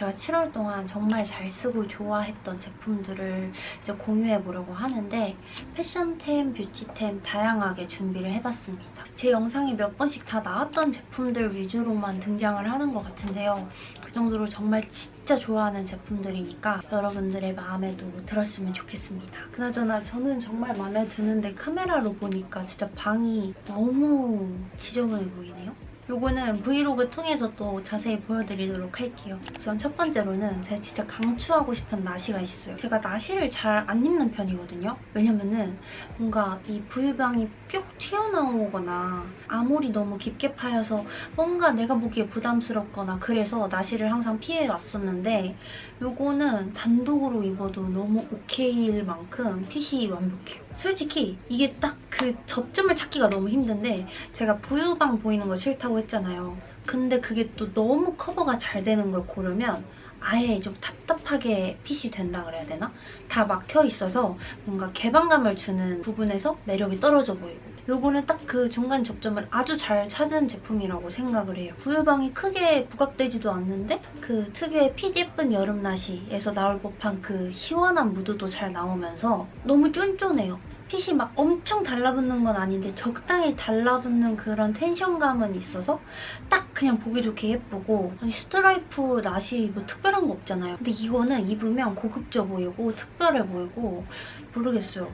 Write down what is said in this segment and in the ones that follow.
제가 7월 동안 정말 잘 쓰고 좋아했던 제품들을 이제 공유해 보려고 하는데 패션템, 뷰티템 다양하게 준비를 해봤습니다. 제 영상이 몇 번씩 다 나왔던 제품들 위주로만 등장을 하는 것 같은데요. 그 정도로 정말 진짜 좋아하는 제품들이니까 여러분들의 마음에도 들었으면 좋겠습니다. 그나저나 저는 정말 마음에 드는데 카메라로 보니까 진짜 방이 너무 지저분해 보이네요. 요거는 브이로그 통해서 또 자세히 보여드리도록 할게요. 우선 첫 번째로는 제가 진짜 강추하고 싶은 나시가 있어요. 제가 나시를 잘 안 입는 편이거든요. 왜냐면은 뭔가 이 부유방이 뿅 튀어나오거나 암홀이 너무 깊게 파여서 뭔가 내가 보기에 부담스럽거나 그래서 나시를 항상 피해 왔었는데 요거는 단독으로 입어도 너무 오케이일 만큼 핏이 완벽해요. 솔직히 이게 딱 그 접점을 찾기가 너무 힘든데 제가 부유방 보이는 거 싫다고 했잖아요. 근데 그게 또 너무 커버가 잘 되는 걸 고르면 아예 좀 답답하게 핏이 된다 그래야 되나? 다 막혀 있어서 뭔가 개방감을 주는 부분에서 매력이 떨어져 보이고 요거는 딱 그 중간 접점을 아주 잘 찾은 제품이라고 생각을 해요. 부유방이 크게 부각되지도 않는데 그 특유의 핏 예쁜 여름 나시에서 나올 법한 그 시원한 무드도 잘 나오면서 너무 쫀쫀해요. 핏이 막 엄청 달라붙는 건 아닌데 적당히 달라붙는 그런 텐션감은 있어서 딱 그냥 보기 좋게 예쁘고 스트라이프 나시 뭐 특별한 거 없잖아요. 근데 이거는 입으면 고급져 보이고 특별해 보이고 모르겠어요.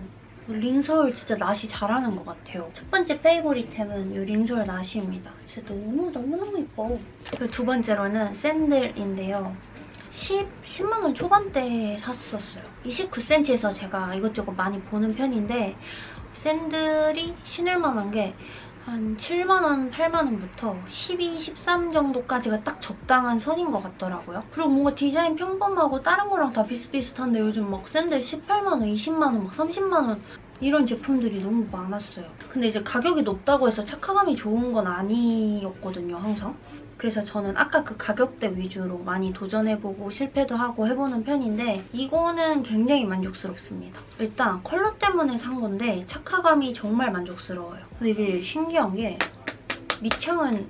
링솔 진짜 나시 잘하는 것 같아요. 첫 번째 페이보릿템은 이 링솔 나시입니다. 진짜 너무 너무너무 예뻐. 그리고 두 번째로는 샌들인데요. 10, 10만 원 초반대에 샀었어요. 29cm에서 제가 이것저것 많이 보는 편인데 샌들이 신을 만한 게 한 7만원, 8만원부터 12, 13 정도까지가 딱 적당한 선인 것 같더라고요. 그리고 뭔가 디자인 평범하고 다른 거랑 다 비슷비슷한데 요즘 막 샌들 18만원, 20만원, 막 30만원 이런 제품들이 너무 많았어요. 근데 이제 가격이 높다고 해서 착화감이 좋은 건 아니었거든요, 항상. 그래서 저는 아까 그 가격대 위주로 많이 도전해보고 실패도 하고 해보는 편인데 이거는 굉장히 만족스럽습니다. 일단 컬러 때문에 산 건데 착화감이 정말 만족스러워요. 근데 이게 신기한 게 밑창은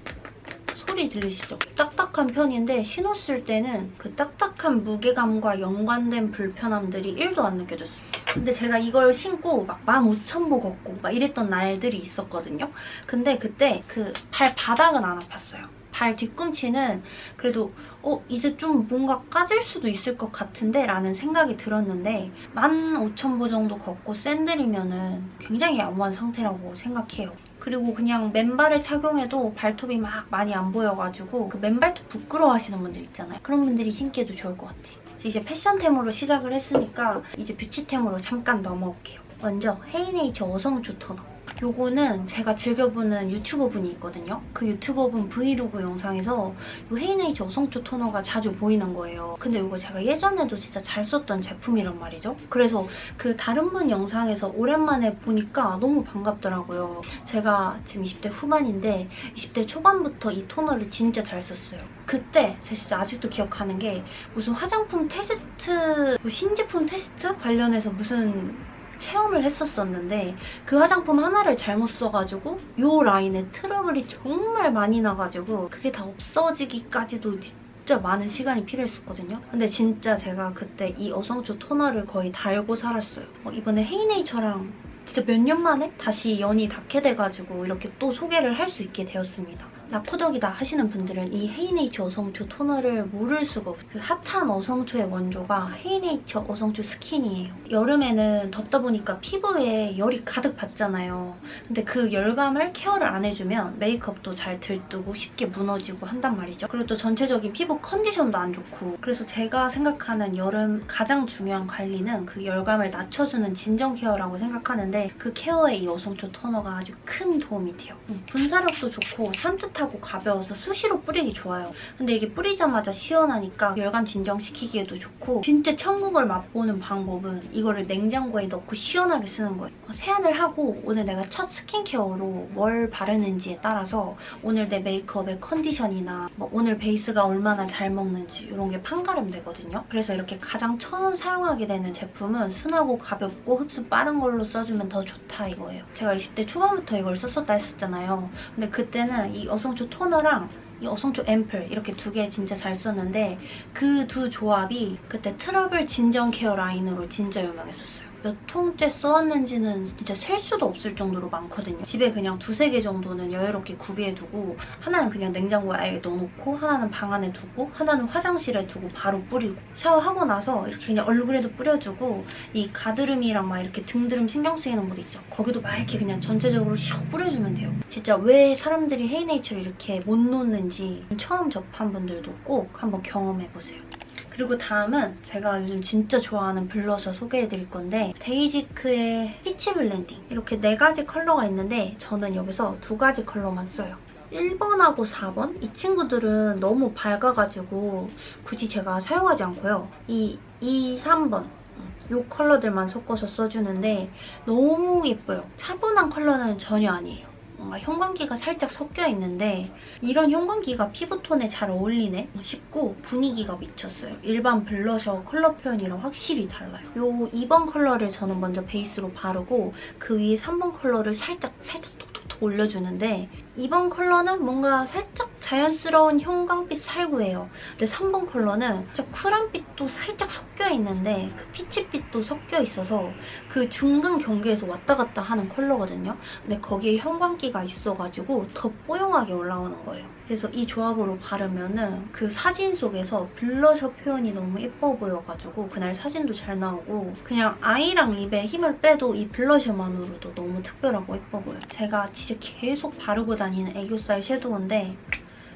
소리 들리시죠? 딱딱한 편인데 신었을 때는 그 딱딱한 무게감과 연관된 불편함들이 1도 안 느껴졌어요. 근데 제가 이걸 신고 막 15,000보 걷고 막 이랬던 날들이 있었거든요. 근데 그때 그 발 바닥은 안 아팠어요. 발 뒤꿈치는 그래도 어 이제 좀 뭔가 까질 수도 있을 것 같은데 라는 생각이 들었는데 15,000보 정도 걷고 샌들이면 은 굉장히 양호한 상태라고 생각해요. 그리고 그냥 맨발을 착용해도 발톱이 막 많이 안 보여가지고 그 맨발톱 부끄러워하시는 분들 있잖아요. 그런 분들이 신기도 좋을 것 같아요. 이제 패션템으로 시작을 했으니까 이제 뷰티템으로 잠깐 넘어올게요. 먼저 헤이네이처 어성초 토너. 요거는 제가 즐겨보는 유튜버분이 있거든요. 그 유튜버분 브이로그 영상에서 이 헤이네이처 어성초 토너가 자주 보이는 거예요. 근데 이거 제가 예전에도 진짜 잘 썼던 제품이란 말이죠. 그래서 그 다른 분 영상에서 오랜만에 보니까 너무 반갑더라고요. 제가 지금 20대 후반인데 20대 초반부터 이 토너를 진짜 잘 썼어요. 그때 제가 진짜 아직도 기억하는 게 무슨 화장품 테스트, 뭐 신제품 테스트 관련해서 무슨 체험을 했었었는데 그 화장품 하나를 잘못 써가지고 요 라인에 트러블이 정말 많이 나가지고 그게 다 없어지기까지도 진짜 많은 시간이 필요했었거든요. 근데 진짜 제가 그때 이 어성초 토너를 거의 달고 살았어요. 어, 이번에 헤이네이처랑 진짜 몇 년 만에 다시 연이 닿게 돼가지고 이렇게 또 소개를 할 수 있게 되었습니다. 나 코덕이다 하시는 분들은 이 헤이네이처 어성초 토너를 모를 수가 없어요. 그 핫한 어성초의 원조가 헤이네이처 어성초 스킨이에요. 여름에는 덥다 보니까 피부에 열이 가득 받잖아요. 근데 그 열감을 케어를 안 해주면 메이크업도 잘 들뜨고 쉽게 무너지고 한단 말이죠. 그리고 또 전체적인 피부 컨디션도 안 좋고 그래서 제가 생각하는 여름 가장 중요한 관리는 그 열감을 낮춰주는 진정 케어라고 생각하는데 그 케어에 이 어성초 토너가 아주 큰 도움이 돼요. 음, 분사력도 좋고 산뜻 하고 가벼워서 수시로 뿌리기 좋아요. 근데 이게 뿌리자마자 시원하니까 열감 진정시키기에도 좋고 진짜 천국을 맛보는 방법은 이거를 냉장고에 넣고 시원하게 쓰는 거예요. 세안을 하고 오늘 내가 첫 스킨케어로 뭘 바르는지에 따라서 오늘 내 메이크업의 컨디션이나 뭐 오늘 베이스가 얼마나 잘 먹는지 이런 게 판가름 되거든요. 그래서 이렇게 가장 처음 사용하게 되는 제품은 순하고 가볍고 흡수 빠른 걸로 써주면 더 좋다 이거예요. 제가 20대 초반부터 이걸 썼었다 했었잖아요. 근데 그때는 이 어 성초 토너랑 이 어성초 앰플 이렇게 두 개 진짜 잘 썼는데 그 두 조합이 그때 트러블 진정 케어 라인으로 진짜 유명했었어요. 몇 통째 써왔는지는 진짜 셀 수도 없을 정도로 많거든요. 집에 그냥 두세 개 정도는 여유롭게 구비해두고 하나는 그냥 냉장고에 아예 넣어놓고 하나는 방 안에 두고 하나는 화장실에 두고 바로 뿌리고 샤워하고 나서 이렇게 그냥 얼굴에도 뿌려주고 이 가드름이랑 막 이렇게 등드름 신경 쓰이는 곳 있죠. 거기도 막 이렇게 그냥 전체적으로 슉 뿌려주면 돼요. 진짜 왜 사람들이 헤이네이처를 이렇게 못 놓는지 처음 접한 분들도 꼭 한번 경험해보세요. 그리고 다음은 제가 요즘 진짜 좋아하는 블러셔 소개해드릴 건데 데이지크의 피치 블렌딩 이렇게 네 가지 컬러가 있는데 저는 여기서 두 가지 컬러만 써요. 1번하고 4번? 이 친구들은 너무 밝아가지고 굳이 제가 사용하지 않고요. 이 2, 3번 이 컬러들만 섞어서 써주는데 너무 예뻐요. 차분한 컬러는 전혀 아니에요. 뭔가 형광기가 살짝 섞여 있는데 이런 형광기가 피부톤에 잘 어울리네 싶고 분위기가 미쳤어요. 일반 블러셔 컬러 표현이랑 확실히 달라요. 요 2번 컬러를 저는 먼저 베이스로 바르고 그 위에 3번 컬러를 살짝 살짝 톡톡톡 올려주는데 2번 컬러는 뭔가 살짝 자연스러운 형광빛 살구예요. 근데 3번 컬러는 진짜 쿨한 빛도 살짝 섞여 있는데 그 피치빛도 섞여 있어서 그 중간 경계에서 왔다 갔다 하는 컬러거든요. 근데 거기에 형광기가 있어가지고 더 뽀용하게 올라오는 거예요. 그래서 이 조합으로 바르면은 그 사진 속에서 블러셔 표현이 너무 예뻐 보여가지고 그날 사진도 잘 나오고 그냥 아이랑 립에 힘을 빼도 이 블러셔만으로도 너무 특별하고 예뻐 보여요. 제가 진짜 계속 바르고 다니는 애교살 섀도우인데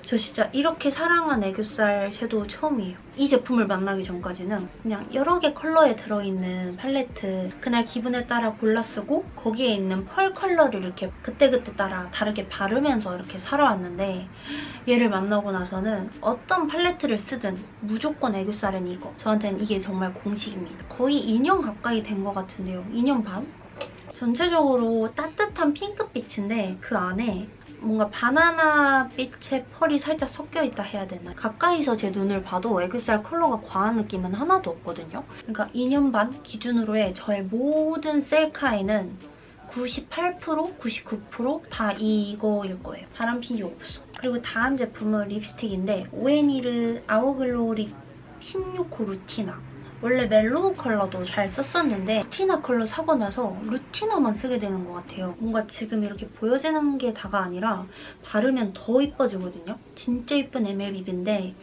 저 진짜 이렇게 사랑한 애교살 섀도우 처음이에요. 이 제품을 만나기 전까지는 그냥 여러 개 컬러에 들어있는 팔레트 그날 기분에 따라 골라 쓰고 거기에 있는 펄 컬러를 이렇게 그때그때 따라 다르게 바르면서 이렇게 살아왔는데 얘를 만나고 나서는 어떤 팔레트를 쓰든 무조건 애교살은 이거. 저한테는 이게 정말 공식입니다. 거의 2년 가까이 된 것 같은데요. 2년 반? 전체적으로 따뜻한 핑크빛인데 그 안에 뭔가 바나나 빛의 펄이 살짝 섞여 있다 해야 되나? 가까이서 제 눈을 봐도 애교살 컬러가 과한 느낌은 하나도 없거든요. 그러니까 2년 반 기준으로의 저의 모든 셀카에는 98%, 99%다 이거일 거예요. 바람 핀적 없어. 그리고 다음 제품은 립스틱인데 오에니르 아우글로우 립 16호 루티나. 원래 멜로우 컬러도 잘 썼었는데 루티나 컬러 사고 나서 루티나만 쓰게 되는 것 같아요. 뭔가 지금 이렇게 보여지는 게 다가 아니라 바르면 더 이뻐지거든요. 진짜 이쁜 MLB인데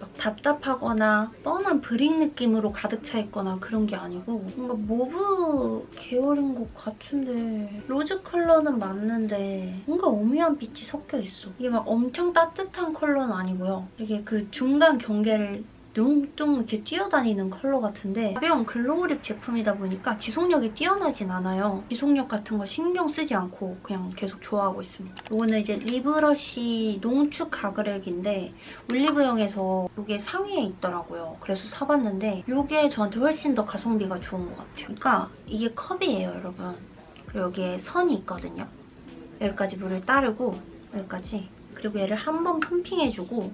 막 답답하거나 뻔한 브릭 느낌으로 가득 차 있거나 그런 게 아니고 뭔가 모브 계열인 것 같은데 로즈 컬러는 맞는데 뭔가 오묘한 빛이 섞여 있어. 이게 막 엄청 따뜻한 컬러는 아니고요. 이게 그 중간 경계를 뚱뚱 이렇게 뛰어다니는 컬러 같은데 가벼운 글로우립 제품이다 보니까 지속력이 뛰어나진 않아요. 지속력 같은 거 신경 쓰지 않고 그냥 계속 좋아하고 있습니다. 이거는 이제 리브러쉬 농축 가그렉인데 올리브영에서 이게 상위에 있더라고요. 그래서 사봤는데 이게 저한테 훨씬 더 가성비가 좋은 것 같아요. 그러니까 이게 컵이에요, 여러분. 그리고 여기에 선이 있거든요. 여기까지 물을 따르고 여기까지 그리고 얘를 한 번 펌핑해주고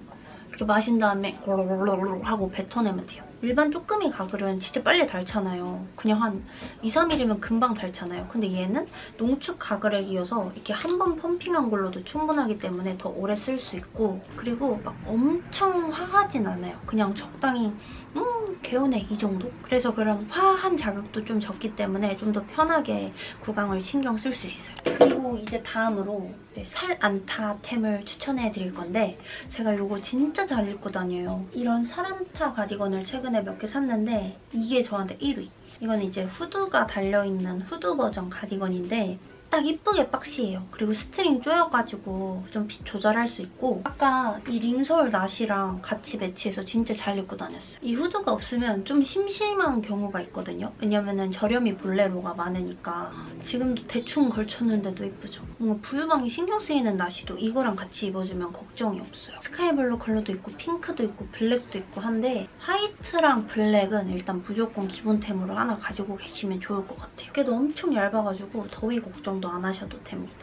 이렇게 마신 다음에 고로로로로 하고 뱉어내면 돼요. 일반 쭈꾸미 가글은 진짜 빨리 닳잖아요. 그냥 한 2, 3일이면 금방 닳잖아요. 근데 얘는 농축 가글액이어서 이렇게 한 번 펌핑한 걸로도 충분하기 때문에 더 오래 쓸 수 있고 그리고 막 엄청 화하진 않아요. 그냥 적당히 음 개운해 이 정도? 그래서 그런 화한 자극도 좀 적기 때문에 좀 더 편하게 구강을 신경 쓸 수 있어요. 그리고 이제 다음으로 살 안타템을 추천해 드릴 건데 제가 이거 진짜 잘 입고 다녀요. 이런 살안타 가디건을 최근에 몇 개 샀는데 이게 저한테 1위. 이건 이제 후드가 달려있는 후드 버전 가디건인데 딱 이쁘게 박시해요. 그리고 스트링 조여가지고 좀핏 조절할 수 있고 아까 이 링솔 낫이랑 같이 매치해서 진짜 잘 입고 다녔어요. 이 후드가 없으면 좀 심심한 경우가 있거든요. 왜냐면은 저렴이 볼레로가 많으니까 지금도 대충 걸쳤는데도 예쁘죠. 뭔가 부유방이 신경 쓰이는 나시도 이거랑 같이 입어주면 걱정이 없어요. 스카이블루 컬러도 있고 핑크도 있고 블랙도 있고 한데 화이트랑 블랙은 일단 무조건 기본템으로 하나 가지고 계시면 좋을 것 같아요. 이게 엄청 얇아가지고 더위 걱정 도 안 하셔도 됩니다.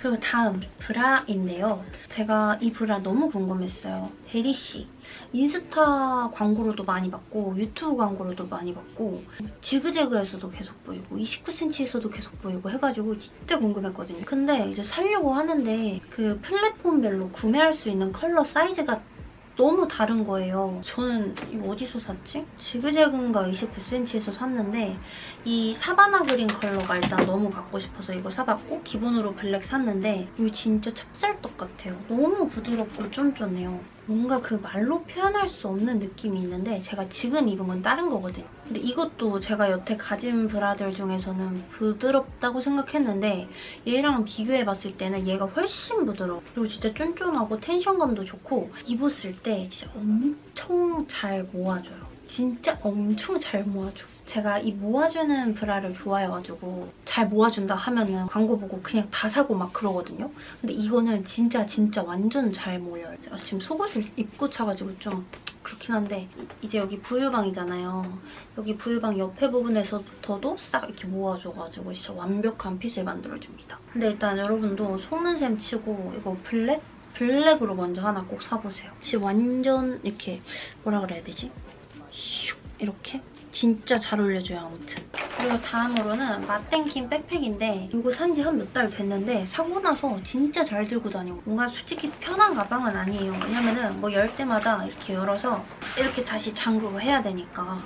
그리고 다음 브라인데요. 제가 이 브라 너무 궁금했어요. 베리씨. 인스타 광고로도 많이 봤고 유튜브 광고로도 많이 봤고 지그재그에서도 계속 보이고 29cm에서도 계속 보이고 해가지고 진짜 궁금했거든요. 근데 이제 살려고 하는데 그 플랫폼별로 구매할 수 있는 컬러 사이즈가 너무 다른 거예요. 저는 이거 어디서 샀지? 지그재그인가 29cm에서 샀는데 이 사바나 그린 컬러가 일단 너무 갖고 싶어서 이거 사봤고 기본으로 블랙 샀는데 이거 진짜 찹쌀떡 같아요. 너무 부드럽고 쫀쫀해요. 뭔가 그 말로 표현할 수 없는 느낌이 있는데 제가 지금 입은 건 다른 거거든요. 근데 이것도 제가 여태 가진 브라들 중에서는 부드럽다고 생각했는데 얘랑 비교해봤을 때는 얘가 훨씬 부드러워. 그리고 진짜 쫀쫀하고 텐션감도 좋고 입었을 때 진짜 엄청 잘 모아줘요. 진짜 엄청 잘 모아줘. 제가 이 모아주는 브라를 좋아해가지고 잘 모아준다 하면은 광고 보고 그냥 다 사고 막 그러거든요. 근데 이거는 진짜 진짜 완전 잘 모여요. 제가 지금 속옷을 입고 차가지고 좀 그렇긴 한데 이제 여기 부유방이잖아요. 여기 부유방 옆에 부분에서부터도 싹 이렇게 모아줘가지고 진짜 완벽한 핏을 만들어줍니다. 근데 일단 여러분도 속는 셈 치고 이거 블랙? 블랙으로 먼저 하나 꼭 사보세요. 지금 완전 이렇게 뭐라 그래야 되지? 슉 이렇게 진짜 잘 어울려줘요 아무튼. 그리고 다음으로는 마땡킨 백팩인데 이거 산지 한 몇 달 됐는데 사고 나서 진짜 잘 들고 다니고. 뭔가 솔직히 편한 가방은 아니에요. 왜냐면은 뭐 열 때마다 이렇게 열어서 이렇게 다시 잠그고 해야 되니까.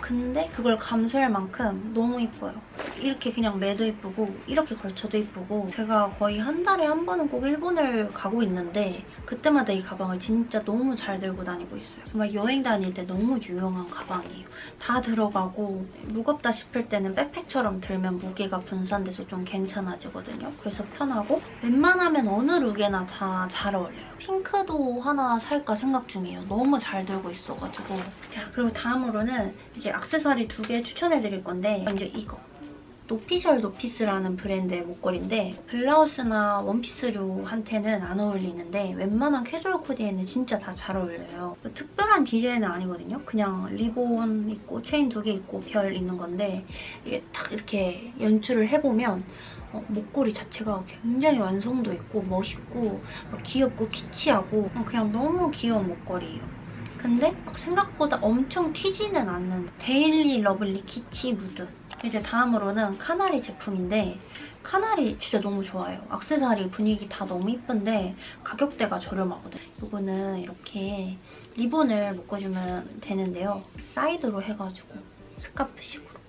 근데 그걸 감수할 만큼 너무 이뻐요 이렇게 그냥 매도 이쁘고 이렇게 걸쳐도 이쁘고 제가 거의 한 달에 한 번은 꼭 일본을 가고 있는데 그때마다 이 가방을 진짜 너무 잘 들고 다니고 있어요 정말 여행 다닐 때 너무 유용한 가방이에요 다 들어가고 무겁다 싶을 때는 백팩처럼 들면 무게가 분산돼서 좀 괜찮아지거든요. 그래서 편하고 웬만하면 어느 룩에나 다 잘 어울려요. 핑크도 하나 살까 생각 중이에요. 너무 잘 들고 있어가지고. 자 그리고 다음으로는 이제 액세서리 두 개 추천해드릴 건데 이제 이거. 노피셜 노피스라는 브랜드의 목걸이인데 블라우스나 원피스류한테는 안 어울리는데 웬만한 캐주얼 코디에는 진짜 다 잘 어울려요. 특별한 디자인은 아니거든요. 그냥 리본 있고 체인 두 개 있고 별 있는 건데 이게 딱 이렇게 연출을 해보면 어, 목걸이 자체가 굉장히 완성도 있고 멋있고 막 귀엽고 키치하고 그냥 너무 귀여운 목걸이에요. 근데 막 생각보다 엄청 튀지는 않는 데일리 러블리 키치 무드 이제 다음으로는 카나리 제품인데 카나리 진짜 너무 좋아요. 악세사리 분위기 다 너무 이쁜데 가격대가 저렴하거든요. 이거는 이렇게 리본을 묶어주면 되는데요. 사이드로 해가지고 스카프식으로.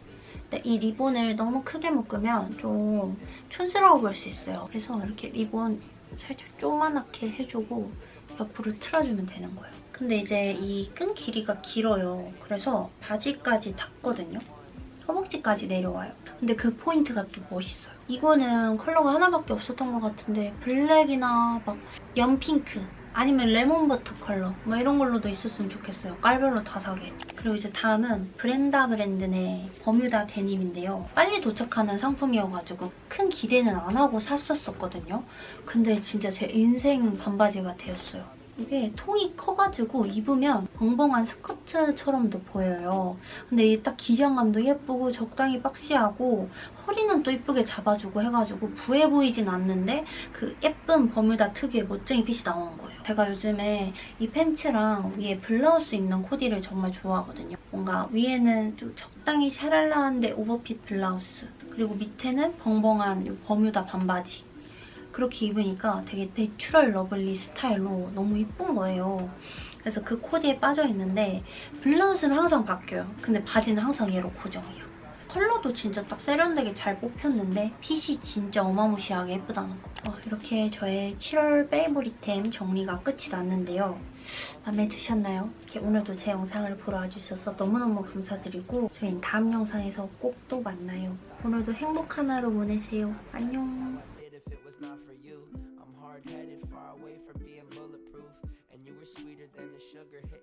근데 이 리본을 너무 크게 묶으면 좀 촌스러워 보일 수 있어요. 그래서 이렇게 리본 살짝 조그맣게 해주고 옆으로 틀어주면 되는 거예요. 근데 이제 이 끈 길이가 길어요. 그래서 바지까지 닿거든요. 허벅지까지 내려와요. 근데 그 포인트가 또 멋있어요. 이거는 컬러가 하나밖에 없었던 것 같은데 블랙이나 막 연핑크 아니면 레몬버터 컬러 뭐 이런 걸로도 있었으면 좋겠어요. 깔별로 다 사게. 그리고 이제 다음은 브렌다 브랜드의 버뮤다 데님인데요. 빨리 도착하는 상품이어가지고 큰 기대는 안 하고 샀었거든요. 근데 진짜 제 인생 반바지가 되었어요. 이게 통이 커가지고 입으면 벙벙한 스커트처럼도 보여요. 근데 이게 딱 기장감도 예쁘고 적당히 박시하고 허리는 또 예쁘게 잡아주고 해가지고 부해 보이진 않는데 그 예쁜 버뮤다 특유의 멋쟁이 핏이 나오는 거예요. 제가 요즘에 이 팬츠랑 위에 블라우스 입는 코디를 정말 좋아하거든요. 뭔가 위에는 좀 적당히 샤랄라한데 오버핏 블라우스 그리고 밑에는 벙벙한 이 버뮤다 반바지 그렇게 입으니까 되게 내추럴 러블리 스타일로 너무 이쁜 거예요. 그래서 그 코디에 빠져 있는데 블라우스는 항상 바뀌어요. 근데 바지는 항상 얘로 고정이에요. 컬러도 진짜 딱 세련되게 잘 뽑혔는데 핏이 진짜 어마무시하게 예쁘다는 거. 어, 이렇게 저의 7월 페이보릿템 정리가 끝이 났는데요. 마음에 드셨나요? 이렇게 오늘도 제 영상을 보러 와주셔서 너무너무 감사드리고 저희는 다음 영상에서 꼭 또 만나요. 오늘도 행복한 하루 보내세요. 안녕. Not for you. I'm hard headed, far away from being bulletproof. And you were sweeter than the sugar hitting